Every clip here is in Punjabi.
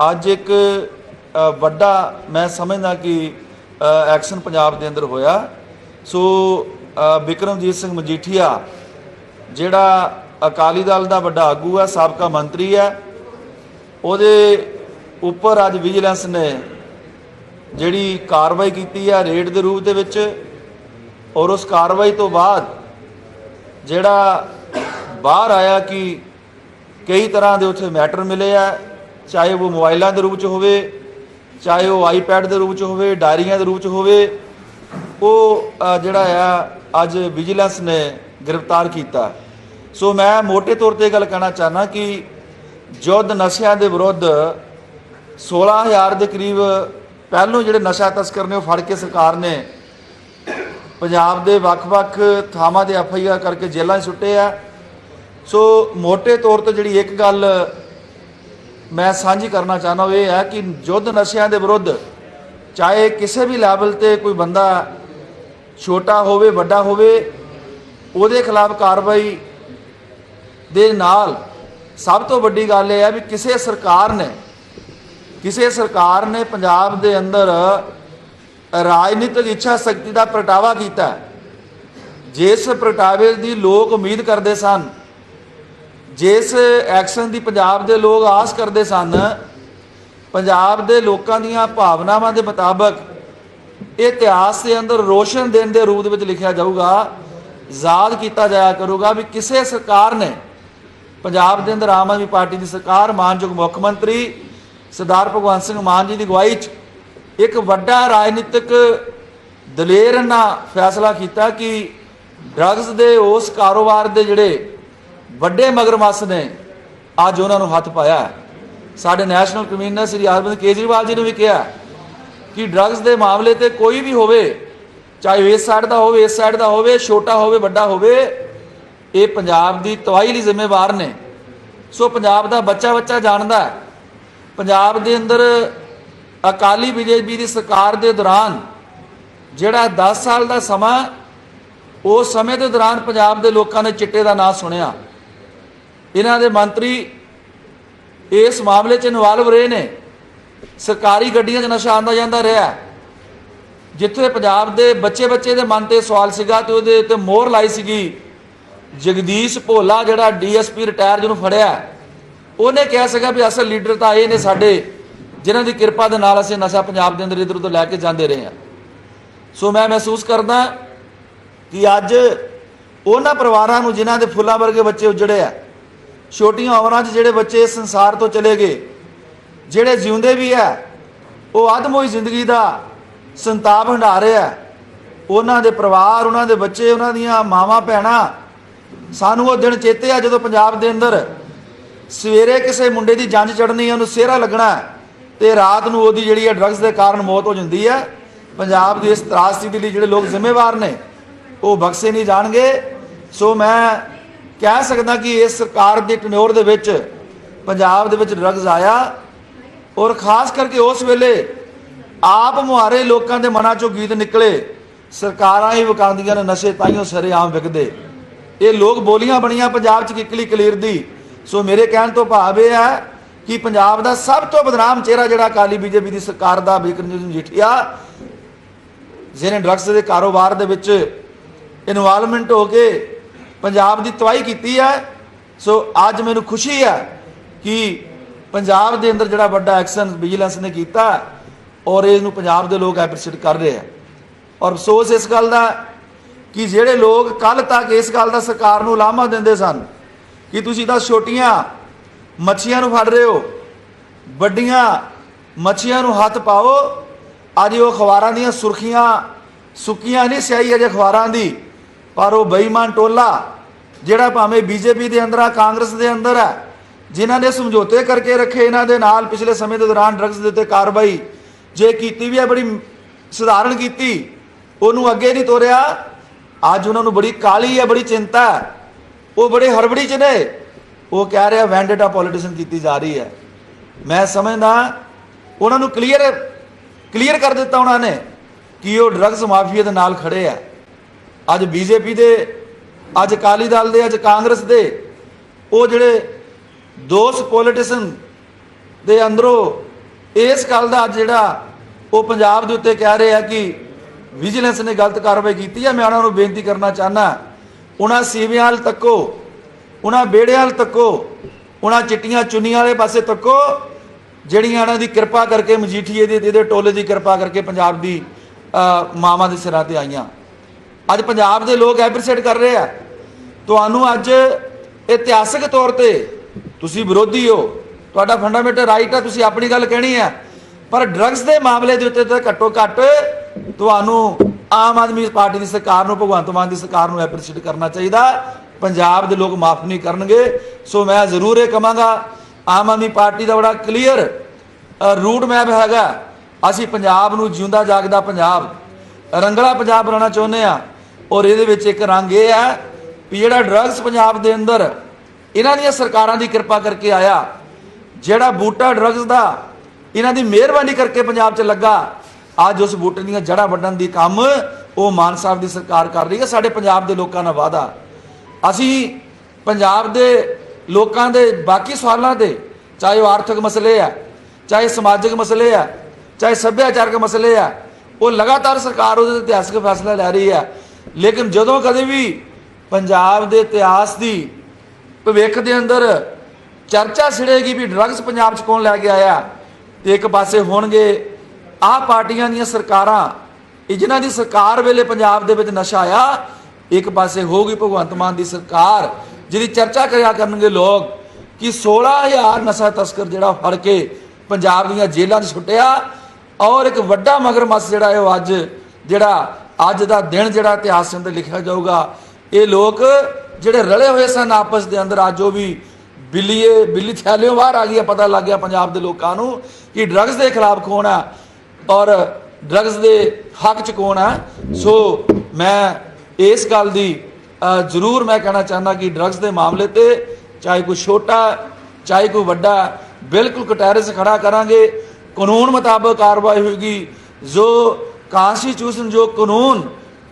ਅੱਜ ਇੱਕ ਵੱਡਾ ਮੈਂ ਸਮਝਦਾ ਕਿ ਐਕਸ਼ਨ ਪੰਜਾਬ ਦੇ ਅੰਦਰ ਹੋਇਆ। ਸੋ ਅ, ਬਿਕਰਮਜੀਤ ਸਿੰਘ ਮਜੀਠੀਆ ਜਿਹੜਾ ਅਕਾਲੀ ਦਲ ਦਾ ਵੱਡਾ ਆਗੂ ਹੈ ਸਾਬਕਾ ਮੰਤਰੀ ਹੈ ਉਹਦੇ ਉੱਪਰ ਅੱਜ ਵਿਜੀਲੈਂਸ ਨੇ ਜਿਹੜੀ ਕਾਰਵਾਈ ਕੀਤੀ ਹੈ ਰੇਡ ਦੇ ਰੂਪ ਦੇ ਵਿੱਚ ਔਰ ਉਸ ਕਾਰਵਾਈ ਤੋਂ ਬਾਅਦ ਜਿਹੜਾ ਬਾਹਰ ਆਇਆ ਕਿ ਕਈ ਤਰ੍ਹਾਂ ਦੇ ਉੱਥੇ ਮੈਟਰ ਮਿਲੇ ਆ ਚਾਹੇ ਉਹ ਮੋਬਾਈਲਾਂ ਦੇ ਰੂਪ 'ਚ ਹੋਵੇ, ਚਾਹੇ ਉਹ ਆਈਪੈਡ ਦੇ ਰੂਪ 'ਚ ਹੋਵੇ, ਡਾਇਰੀਆਂ ਦੇ ਰੂਪ 'ਚ ਹੋਵੇ, ਉਹ ਜਿਹੜਾ ਆ, ਅੱਜ ਵਿਜੀਲੈਂਸ ਨੇ ਗ੍ਰਿਫਤਾਰ ਕੀਤਾ। ਸੋ ਮੈਂ ਮੋٹے ਤੌਰ ਤੇ ਗੱਲ ਕਹਿਣਾ ਚਾਹਨਾ ਕਿ ਜੁੱਧ ਨਸ਼ਿਆਂ ਦੇ ਵਿਰੁੱਧ 16000 ਦੇ ਕਰੀਬ ਪਹਿਲੋਂ ਜਿਹੜੇ ਨਸ਼ਾ ਤਸਕਰ ਨੇ ਉਹ ਫੜ ਕੇ ਸਰਕਾਰ ਨੇ ਪੰਜਾਬ ਦੇ ਵੱਖ-ਵੱਖ ਥਾਵਾਂ ਦੇ ਐਫਆਈਆਰ ਕਰਕੇ ਜੇਲ੍ਹਾਂ 'ਚ ਸੁੱਟੇ ਆ। ਸੋ ਮੋٹے ਤੌਰ ਤੇ ਜਿਹੜੀ ਇੱਕ ਗੱਲ ਮੈਂ ਸਾਂਝੀ ਕਰਨਾ ਚਾਹਨਾ ਉਹ ਇਹ ਹੈ ਕਿ ਜੁੱਧ ਨਸ਼ਿਆਂ ਦੇ ਵਿਰੁੱਧ ਚਾਹੇ ਕਿਸੇ ਵੀ ਲੈਵਲ ਤੇ ਕੋਈ ਬੰਦਾ ਛੋਟਾ ਹੋਵੇ, ਵੱਡਾ ਹੋਵੇ, ਉਹਦੇ ਖਿਲਾਫ ਕਾਰਵਾਈ ਦੇ ਨਾਲ ਸਭ ਤੋਂ ਵੱਡੀ ਗੱਲ ਇਹ ਹੈ ਵੀ ਕਿਸੇ ਸਰਕਾਰ ਨੇ, ਕਿਸੇ ਸਰਕਾਰ ਨੇ ਪੰਜਾਬ ਦੇ ਅੰਦਰ ਰਾਜਨੀਤਿਕ ਇੱਛਾ ਸ਼ਕਤੀ ਦਾ ਪ੍ਰਗਟਾਵਾ ਕੀਤਾ ਜਿਸ ਪ੍ਰਗਟਾਵੇ ਦੀ ਲੋਕ ਉਮੀਦ ਕਰਦੇ ਸਨ ਜਿਸ ਐਕਸ਼ਨ ਦੀ ਪੰਜਾਬ ਦੇ ਲੋਕ ਆਸ ਕਰਦੇ ਸਨ, ਪੰਜਾਬ ਦੇ ਲੋਕਾਂ ਦੀਆਂ ਭਾਵਨਾਵਾਂ ਦੇ ਮੁਤਾਬਕ ਇਹ ਇਤਿਹਾਸ ਦੇ ਅੰਦਰ ਰੋਸ਼ਨ ਦਿਨ ਦੇ ਰੂਪ ਦੇ ਵਿੱਚ ਲਿਖਿਆ ਜਾਊਗਾ, ਯਾਦ ਕੀਤਾ ਜਾਇਆ ਕਰੂਗਾ ਵੀ ਕਿਸੇ ਸਰਕਾਰ ਨੇ ਪੰਜਾਬ ਦੇ ਅੰਦਰ ਆਮ ਆਦਮੀ ਪਾਰਟੀ ਦੀ ਸਰਕਾਰ, ਮਾਨਯੋਗ ਮੁੱਖ ਮੰਤਰੀ ਸਰਦਾਰ ਭਗਵੰਤ ਸਿੰਘ ਮਾਨ ਜੀ ਦੀ ਅਗਵਾਈ 'ਚ ਇੱਕ ਵੱਡਾ ਰਾਜਨੀਤਿਕ ਦਲੇਰ ਨਾਲ ਫੈਸਲਾ ਕੀਤਾ ਕਿ ਡਰੱਗਸ ਦੇ ਉਸ ਕਾਰੋਬਾਰ ਦੇ ਜਿਹੜੇ ਵੱਡੇ ਮਗਰਮੱਛ ਨੇ। ਅੱਜ ਉਹਨਾਂ ਨੂੰ ਹੱਥ ਪਾਇਆ ਸਾਡੇ ਨੈਸ਼ਨਲ ਕਮਿਸ਼ਨਰ ਸ੍ਰੀ ਅਰਵਿੰਦ ਕੇਜਰੀਵਾਲ ਜੀ ਨੇ ਵੀ ਕਿਹਾ ਕਿ ਡਰੱਗਸ ਦੇ ਮਾਮਲੇ ਤੇ ਕੋਈ ਵੀ ਹੋਵੇ, ਚਾਹੇ ਇਸ ਸਾਈਡ ਦਾ ਹੋਵੇ, ਇਸ ਸਾਈਡ ਦਾ ਹੋਵੇ, ਛੋਟਾ ਹੋਵੇ, ਵੱਡਾ ਹੋਵੇ, ਇਹ ਪੰਜਾਬ ਦੀ ਤਬਾਹੀ ਲਈ ਜ਼ਿੰਮੇਵਾਰ ਨੇ। ਸੋ ਪੰਜਾਬ ਦਾ ਬੱਚਾ ਬੱਚਾ ਜਾਣਦਾ ਹੈ। ਪੰਜਾਬ ਦੇ ਅੰਦਰ ਅਕਾਲੀ ਬੀਜੇਪੀ ਦੀ ਸਰਕਾਰ ਦੇ ਦੌਰਾਨ ਜਿਹੜਾ 10 ਸਾਲ ਦਾ ਸਮਾਂ, ਉਸ ਸਮੇਂ ਦੇ ਦੌਰਾਨ ਪੰਜਾਬ ਦੇ ਲੋਕਾਂ ਨੇ ਚਿੱਟੇ ਦਾ ਨਾਂ ਸੁਣਿਆ। ਇਹਨਾਂ ਦੇ ਮੰਤਰੀ ਇਸ ਮਾਮਲੇ 'ਚ ਇਨਵੋਲਵ ਰਹੇ ਨੇ। ਸਰਕਾਰੀ ਗੱਡੀਆਂ 'ਚ ਨਸ਼ਾ ਆਂਦਾ ਜਾਂਦਾ ਰਿਹਾ। ਜਿੱਥੇ ਪੰਜਾਬ ਦੇ ਬੱਚੇ ਬੱਚੇ ਦੇ ਮਨ ਤੇ ਸਵਾਲ ਸੀਗਾ ਤੇ ਉਹਦੇ ਉੱਤੇ ਮੋਹਰ ਲਾਈ ਸੀਗੀ। ਜਗਦੀਸ਼ ਭੋਲਾ, ਜਿਹੜਾ ਡੀਐਸਪੀ ਰਿਟਾਇਰ ਜਿਹਨੂੰ ਫੜਿਆ, ਉਹਨੇ ਕਿਹਾ ਸੀਗਾ ਵੀ ਅਸਲ ਲੀਡਰ ਤਾਂ ਇਹ ਨੇ ਸਾਡੇ, ਜਿਨ੍ਹਾਂ ਦੀ ਕਿਰਪਾ ਦੇ ਨਾਲ ਅਸੀਂ ਨਸ਼ਾ ਪੰਜਾਬ ਦੇ ਅੰਦਰ ਇਧਰ ਉਧਰ ਲੈ ਕੇ ਜਾਂਦੇ ਰਹੇ ਹਾਂ। ਸੋ ਮੈਂ ਮਹਿਸੂਸ ਕਰਦਾ ਕਿ ਅੱਜ ਉਹਨਾਂ ਪਰਿਵਾਰਾਂ ਨੂੰ ਜਿਨ੍ਹਾਂ ਦੇ ਫੁੱਲਾਂ ਵਰਗੇ ਬੱਚੇ ਉਜੜੇ ਆ ਛੋਟੀਆਂ ਉਮਰਾਂ 'ਚ ਜਿਹੜੇ ਬੱਚੇ ਇਸ ਸੰਸਾਰ ਤੋਂ ਚਲੇ ਗਏ, ਜਿਹੜੇ ਜਿਉਂਦੇ ਵੀ ਆ ਉਹ ਅਦਮੋਈ ਜ਼ਿੰਦਗੀ ਦਾ ਸੰਤਾਪ ਹੰਢਾ ਰਹੇ ਆ ਉਹਨਾਂ ਦੇ ਪਰਿਵਾਰ, ਉਹਨਾਂ ਦੇ ਬੱਚੇ, ਉਹਨਾਂ ਦੀਆਂ ਮਾਵਾਂ, ਭੈਣਾਂ ਸਾਨੂੰ ਉਹ ਦਿਨ ਚੇਤੇ ਆ ਜਦੋਂ ਪੰਜਾਬ ਦੇ ਅੰਦਰ ਸਵੇਰੇ ਕਿਸੇ ਮੁੰਡੇ ਦੀ ਜੰਜ ਚੜਨੀ ਉਹਨੂੰ ਸਿਹਰਾ ਲੱਗਣਾ ਤੇ ਰਾਤ ਨੂੰ ਉਹਦੀ ਜਿਹੜੀ ਹੈ ਡਰੱਗਸ ਦੇ ਕਾਰਨ ਮੌਤ ਹੋ ਜਾਂਦੀ ਹੈ। ਪੰਜਾਬ ਦੀ ਇਸ ਤਰਾਸਦੀ ਦੇ ਲਈ ਜਿਹੜੇ ਲੋਕ ਜ਼ਿੰਮੇਵਾਰ ਨੇ, ਉਹ ਬਖਸ਼ੇ ਨਹੀਂ ਜਾਣਗੇ। ਸੋ ਮੈਂ ਕਹਿ ਸਕਦਾ ਕਿ ਇਸ ਸਰਕਾਰ ਦੇ ਟਨਿਓਰ ਦੇ ਵਿੱਚ ਪੰਜਾਬ ਦੇ ਵਿੱਚ ਡਰੱਗਸ ਆਇਆ ਔਰ ਖਾਸ ਕਰਕੇ ਉਸ ਵੇਲੇ ਆਪ ਮੁਹਾਰੇ ਲੋਕਾਂ ਦੇ ਮਨਾਂ ਚੋਂ ਗੀਤ ਨਿਕਲੇ, ਸਰਕਾਰਾਂ ਹੀ ਵਕਾਂਦੀਆਂ ਨੇ, ਨਸ਼ੇ ਤਾਈਓ ਸਰੇਆਮ ਵਿਕਦੇ। ਇਹ ਲੋਕ ਬੋਲੀਆਂ ਬਣੀਆਂ ਪੰਜਾਬ 'ਚ ਕਿਕਲੀ ਕਲੀਰ ਦੀ। ਸੋ ਮੇਰੇ ਕਹਿਣ ਤੋਂ ਭਾਵ ਇਹ ਹੈ ਕਿ ਪੰਜਾਬ ਦਾ ਸਭ ਤੋਂ ਬਦਨਾਮ ਚਿਹਰਾ ਜਿਹੜਾ ਅਕਾਲੀ ਬੀਜੇਪੀ ਦੀ ਸਰਕਾਰ ਦਾ ਬਿਕਰਮਜੀਤ ਮਜੀਠੀਆ, ਜਿਹਨੇ ਡਰੱਗਸ ਦੇ ਕਾਰੋਬਾਰ ਦੇ ਵਿੱਚ ਇਨਵੋਲਵਮੈਂਟ ਹੋ ਕੇ ਪੰਜਾਬ ਦੀ ਤਬਾਹੀ ਕੀਤੀ ਹੈ। ਸੋ ਅੱਜ ਮੈਨੂੰ ਖੁਸ਼ੀ ਹੈ ਕਿ ਪੰਜਾਬ ਦੇ ਅੰਦਰ ਜਿਹੜਾ ਵੱਡਾ ਐਕਸ਼ਨ ਵਿਜੀਲੈਂਸ ਨੇ ਕੀਤਾ ਔਰ ਇਸ ਨੂੰ ਪੰਜਾਬ ਦੇ ਲੋਕ ਐਪਰੀਸ਼ੀਏਟ ਕਰ ਰਹੇ ਆ ਔਰ ਅਫਸੋਸ ਇਸ ਗੱਲ ਦਾ ਕਿ ਜਿਹੜੇ ਲੋਕ ਕੱਲ ਤੱਕ ਇਸ ਗੱਲ ਦਾ ਸਰਕਾਰ ਨੂੰ ਲਾਮਾ ਦਿੰਦੇ ਸਨ ਕਿ ਤੁਸੀਂ ਤਾਂ ਛੋਟੀਆਂ ਮੱਛੀਆਂ ਨੂੰ ਫੜ ਰਹੇ ਹੋ, ਵੱਡੀਆਂ ਮੱਛੀਆਂ ਨੂੰ ਹੱਥ ਪਾਓ, ਅੱਜ ਉਹ ਅਖਬਾਰਾਂ ਦੀਆਂ ਸੁਰਖੀਆਂ ਸੁੱਕੀਆਂ ਨਹੀਂ, ਸਿਆਹੀ ਅਜੇ ਅਖਬਾਰਾਂ ਦੀ, ਪਰ ਉਹ ਬੇਈਮਾਨ ਟੋਲਾ ਜਿਹੜਾ ਭਾਵੇਂ ਬੀਜੇਪੀ ਦੇ ਅੰਦਰ ਆ, ਕਾਂਗਰਸ ਦੇ ਅੰਦਰ ਹੈ ਜਿਨ੍ਹਾਂ ਨੇ ਸਮਝੌਤੇ ਕਰਕੇ ਰੱਖੇ ਇਹਨਾਂ ਦੇ ਨਾਲ ਪਿਛਲੇ ਸਮੇਂ ਦੇ ਦੌਰਾਨ ਡਰੱਗਸ ਦੇ ਉੱਤੇ ਕਾਰਵਾਈ, ਜੇ ਕੀਤੀ ਵੀ ਹੈ ਬੜੀ ਸਧਾਰਨ ਕੀਤੀ, ਉਹਨੂੰ ਅੱਗੇ ਨਹੀਂ ਤੋਰਿਆ। ਅੱਜ ਉਹਨਾਂ ਨੂੰ ਬੜੀ ਕਾਲੀ ਹੈ ਬੜੀ ਚਿੰਤਾ ਹੈ ਉਹ ਬੜੇ ਹੜਬੜੀ ਚ ਨੇ। ਉਹ ਕਹਿ ਰਿਹਾ ਵੈਂਡੇਟਾ ਪੋਲੀਟੀਸ਼ਨ ਕੀਤੀ ਜਾ ਰਹੀ ਹੈ। ਮੈਂ ਸਮਝਦਾ, ਉਹਨਾਂ ਨੂੰ ਕਲੀਅਰ ਕਲੀਅਰ ਕਰ ਦਿੱਤਾ ਉਹਨਾਂ ਨੇ ਕਿ ਉਹ ਡਰੱਗਸ ਮਾਫੀਆ ਦੇ ਨਾਲ ਖੜੇ ਆ। ਅੱਜ ਬੀਜੇਪੀ ਦੇ ਅੱਜ ਅਕਾਲੀ ਦਲ ਦੇ, ਅੱਜ ਕਾਂਗਰਸ ਦੇ, ਉਹ ਜਿਹੜੇ ਦੋਸਤ ਪੋਲੀਟੀਸ਼ਨ ਦੇ ਅੰਦਰੋਂ ਇਸ ਗੱਲ ਦਾ ਅੱਜ ਜਿਹੜਾ ਉਹ ਪੰਜਾਬ ਦੇ ਉੱਤੇ ਕਹਿ ਰਹੇ ਆ ਕਿ ਵਿਜੀਲੈਂਸ ਨੇ ਗਲਤ ਕਾਰਵਾਈ ਕੀਤੀ ਹੈ ਮੈਂ ਉਹਨਾਂ ਨੂੰ ਬੇਨਤੀ ਕਰਨਾ ਚਾਹਨਾ ਉਹਨਾਂ ਸੀਵਿਆਂ ਵੱਲ ਤੱਕੋ, ਉਹਨਾਂ ਬੇੜਿਆਂ ਵੱਲ ਤੱਕੋ, ਉਹਨਾਂ ਚਿੱਟੀਆਂ ਚੁੰਨੀਆਂ ਵਾਲੇ ਪਾਸੇ ਤੱਕੋ, ਜਿਹੜੀਆਂ ਇਹਨਾਂ ਦੀ ਕਿਰਪਾ ਕਰਕੇ ਮਜੀਠੀਏ ਦੇ ਇਹਦੇ ਟੋਲੇ ਦੀ ਕਿਰਪਾ ਕਰਕੇ ਪੰਜਾਬ ਦੀ ਮਾਵਾਂ ਦੇ ਸਿਰਾਂ ਤੇ ਆਈਆਂ। ਅੱਜ ਪੰਜਾਬ ਦੇ ਲੋਕ ਐਪਰੀਸ਼ੀਏਟ ਕਰ ਰਹੇ ਆ। ਤੁਹਾਨੂੰ ਅੱਜ ਇਤਿਹਾਸਕ ਤੌਰ ਤੇ ਤੁਸੀਂ ਵਿਰੋਧੀ ਹੋ। ਤੁਹਾਡਾ ਫੰਡਾਮੈਂਟਲ ਰਾਈਟ ਆ, ਤੁਸੀਂ ਆਪਣੀ ਗੱਲ ਕਹਿਣੀ ਆ। ਪਰ ਡਰੱਗਸ ਦੇ ਮਾਮਲੇ ਦੇ ਉੱਤੇ ਤਾਂ ਘੱਟੋ ਘੱਟ ਤੁਹਾਨੂੰ ਆਮ ਆਦਮੀ ਪਾਰਟੀ ਦੀ ਸਰਕਾਰ ਨੂੰ, ਭਗਵੰਤ ਮਾਨ ਦੀ ਸਰਕਾਰ ਨੂੰ ਐਪਰੀਸ਼ੀਏਟ ਕਰਨਾ ਚਾਹੀਦਾ। ਪੰਜਾਬ ਦੇ ਲੋਕ ਮਾਫ ਨਹੀਂ ਕਰਨਗੇ। ਸੋ ਮੈਂ ਜ਼ਰੂਰ ਇਹ ਕਹਾਂਗਾ, ਆਮ ਆਦਮੀ ਪਾਰਟੀ ਦਾ ਬੜਾ ਕਲੀਅਰ ਰੂਟ ਮੈਪ ਹੈਗਾ। ਅਸੀਂ ਪੰਜਾਬ ਨੂੰ ਜਿਉਂਦਾ ਜਾਗਦਾ ਪੰਜਾਬ। ਰੰਗਲਾ ਪੰਜਾਬ ਬਣਾਉਣਾ ਚਾਹੁੰਦੇ ਆ। ਔਰ ਇਹਦੇ ਵਿੱਚ ਇੱਕ ਰੰਗ ਇਹ ਹੈ ਵੀ ਜਿਹੜਾ ਡਰੱਗਸ ਪੰਜਾਬ ਦੇ ਅੰਦਰ ਇਹਨਾਂ ਦੀਆਂ ਸਰਕਾਰਾਂ ਦੀ ਕਿਰਪਾ ਕਰਕੇ ਆਇਆ, ਜਿਹੜਾ ਬੂਟਾ ਡਰੱਗਸ ਦਾ ਇਹਨਾਂ ਦੀ ਮਿਹਰਬਾਨੀ ਕਰਕੇ ਪੰਜਾਬ 'ਚ ਲੱਗਾ, ਅੱਜ ਉਸ ਬੂਟੇ ਦੀਆਂ ਜੜ੍ਹਾਂ ਵੱਢਣ ਦੀ ਕੰਮ ਉਹ ਮਾਨ ਸਾਹਿਬ ਦੀ ਸਰਕਾਰ ਕਰ ਰਹੀ ਹੈ, ਸਾਡੇ ਪੰਜਾਬ ਦੇ ਲੋਕਾਂ ਨਾਲ ਵਾਅਦਾ। ਅਸੀਂ ਪੰਜਾਬ ਦੇ ਲੋਕਾਂ ਦੇ ਬਾਕੀ ਸਵਾਲਾਂ ਤੇ, ਚਾਹੇ ਉਹ ਆਰਥਿਕ ਮਸਲੇ ਆ, ਚਾਹੇ ਸਮਾਜਿਕ ਮਸਲੇ ਆ, ਚਾਹੇ ਸੱਭਿਆਚਾਰਕ ਮਸਲੇ ਆ, ਉਹ ਲਗਾਤਾਰ ਸਰਕਾਰ ਉਹਦੇ ਤੇ ਇਤਿਹਾਸਕ ਫੈਸਲਾ ਲੈ ਰਹੀ ਹੈ। ਲੇਕਿਨ ਜਦੋਂ ਕਦੇ ਵੀ ਪੰਜਾਬ ਦੇ ਇਤਿਹਾਸ ਦੀ ਭਵਿੱਖ ਦੇ ਅੰਦਰ ਚਰਚਾ ਛਿੜੇਗੀ ਵੀ ਡਰੱਗਸ ਪੰਜਾਬ 'ਚ ਕੌਣ ਲੈ ਕੇ ਆਇਆ, ਤੇ ਇੱਕ ਪਾਸੇ ਹੋਣਗੇ ਆਹ ਪਾਰਟੀਆਂ ਦੀਆਂ ਸਰਕਾਰਾਂ, ਇਹ ਜਿਨ੍ਹਾਂ ਦੀ ਸਰਕਾਰ ਵੇਲੇ ਪੰਜਾਬ ਦੇ ਵਿੱਚ ਨਸ਼ਾ ਆਇਆ, ਇੱਕ ਪਾਸੇ ਹੋਊਗੀ ਭਗਵੰਤ ਮਾਨ ਦੀ ਸਰਕਾਰ, ਜਿਹਦੀ ਚਰਚਾ ਕਰਿਆ ਕਰਨਗੇ ਲੋਕ ਕਿ 16000 ਨਸ਼ਾ ਤਸਕਰ ਜਿਹੜਾ ਫੜ ਕੇ ਪੰਜਾਬ ਦੀਆਂ ਜੇਲ੍ਹਾਂ 'ਚ ਛੁੱਟਿਆ ਔਰ ਇੱਕ ਵੱਡਾ ਮਗਰਮੱਛ ਜਿਹੜਾ ਹੈ ਉਹ ਅੱਜ ਜਿਹੜਾ ਅੱਜ ਦਾ ਦਿਨ ਜਿਹੜਾ ਇਤਿਹਾਸ ਦੇ ਅੰਦਰ ਲਿਖਿਆ ਜਾਊਗਾ, ਇਹ ਲੋਕ ਜਿਹੜੇ ਰਲੇ ਹੋਏ ਸਨ ਆਪਸ ਦੇ ਅੰਦਰ, ਅੱਜ ਉਹ ਵੀ ਬਿੱਲੀਏ, ਬਿੱਲੀ ਥੈਲਿਓਂ ਬਾਹਰ ਆ ਗਈ ਪਤਾ ਲੱਗ ਗਿਆ ਪੰਜਾਬ ਦੇ ਲੋਕਾਂ ਨੂੰ ਕਿ ਡਰੱਗਸ ਦੇ ਖਿਲਾਫ ਕੌਣ ਆ ਔਰ ਡਰੱਗਸ ਦੇ ਹੱਕ ਚ ਕੌਣ ਆ ਸੋ ਮੈਂ ਇਸ ਗੱਲ ਦੀ ਜ਼ਰੂਰ ਮੈਂ ਕਹਿਣਾ ਚਾਹੁੰਦਾ ਕਿ ਡਰੱਗਸ ਦੇ ਮਾਮਲੇ ਤੇ ਚਾਹੇ ਕੋਈ ਛੋਟਾ, ਚਾਹੇ ਕੋਈ ਵੱਡਾ, ਬਿਲਕੁਲ ਕਟਾਰਸ ਖੜਾ ਕਰਾਂਗੇ। ਕਾਨੂੰਨ ਮੁਤਾਬਕ ਕਾਰਵਾਈ ਹੋਏਗੀ। ਜੋ ਕਾਨਸਟੀਟਿਊਸ਼ਨ ਜੋ ਕਾਨੂੰਨ,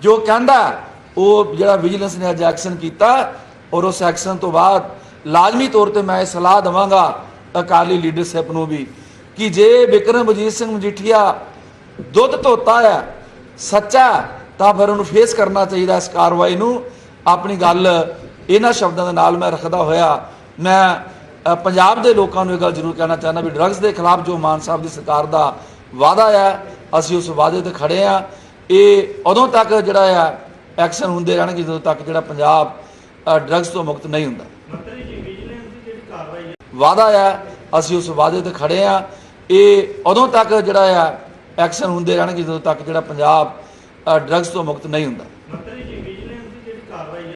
ਜੋ ਕਹਿੰਦਾ, ਉਹ ਜਿਹੜਾ ਵਿਜੀਲੈਂਸ ਨੇ ਅੱਜ ਐਕਸ਼ਨ ਕੀਤਾ, ਔਰ ਉਸ ਐਕਸ਼ਨ ਤੋਂ ਬਾਅਦ ਲਾਜ਼ਮੀ ਤੌਰ ਤੇ ਮੈਂ ਇਹ ਸਲਾਹ ਦਵਾਂਗਾ ਅਕਾਲੀ ਲੀਡਰਸ਼ਿਪ ਨੂੰ ਵੀ ਕਿ ਜੇ ਵਿਕਰਮਜੀਤ ਸਿੰਘ ਮਜੀਠੀਆ ਦੁੱਧ ਧੋਤਾ ਹੈ, ਸੱਚਾ ਤਾਂ ਫਿਰ ਉਹਨੂੰ ਫੇਸ ਕਰਨਾ ਚਾਹੀਦਾ ਇਸ ਕਾਰਵਾਈ ਨੂੰ। ਆਪਣੀ ਗੱਲ ਇਹਨਾਂ ਸ਼ਬਦਾਂ ਦੇ ਨਾਲ ਮੈਂ ਰੱਖਦਾ ਹੋਇਆ। ਮੈਂ ਪੰਜਾਬ ਦੇ ਲੋਕਾਂ ਨੂੰ ਇਹ ਗੱਲ ਜ਼ਰੂਰ ਕਹਿਣਾ ਚਾਹੁੰਦਾ ਵੀ ਡਰੱਗਸ ਦੇ ਖਿਲਾਫ ਜੋ ਮਾਨ ਸਾਹਿਬ ਦੀ ਸਰਕਾਰ ਦਾ ਵਾਅਦਾ ਆ, ਅਸੀਂ ਉਸ ਵਾਅਦੇ ਤੇ ਖੜੇ ਆ। ਇਹ ਉਦੋਂ ਤੱਕ ਜਿਹੜਾ ਆ, ਐਕਸ਼ਨ ਹੁੰਦੇ ਰਹਿਣਗੇ ਜਦੋਂ ਤੱਕ ਜਿਹੜਾ ਪੰਜਾਬ ਡਰੱਗਸ ਤੋਂ ਮੁਕਤ ਨਹੀਂ ਹੁੰਦਾ। ਮੰਤਰੀ ਜੀ ਵਿਜੀਲੈਂਸ ਦੀ ਜਿਹੜੀ ਕਾਰਵਾਈ ਹੈ ਵਾਅਦਾ ਆ, ਅਸੀਂ ਉਸ ਵਾਅਦੇ ਤੇ ਖੜੇ ਆ। ਇਹ ਉਦੋਂ ਤੱਕ ਜਿਹੜਾ ਆ, ਐਕਸ਼ਨ ਹੁੰਦੇ ਰਹਿਣਗੇ ਜਦੋਂ ਤੱਕ ਜਿਹੜਾ ਪੰਜਾਬ ਡਰੱਗਸ ਤੋਂ ਮੁਕਤ ਨਹੀਂ ਹੁੰਦਾ।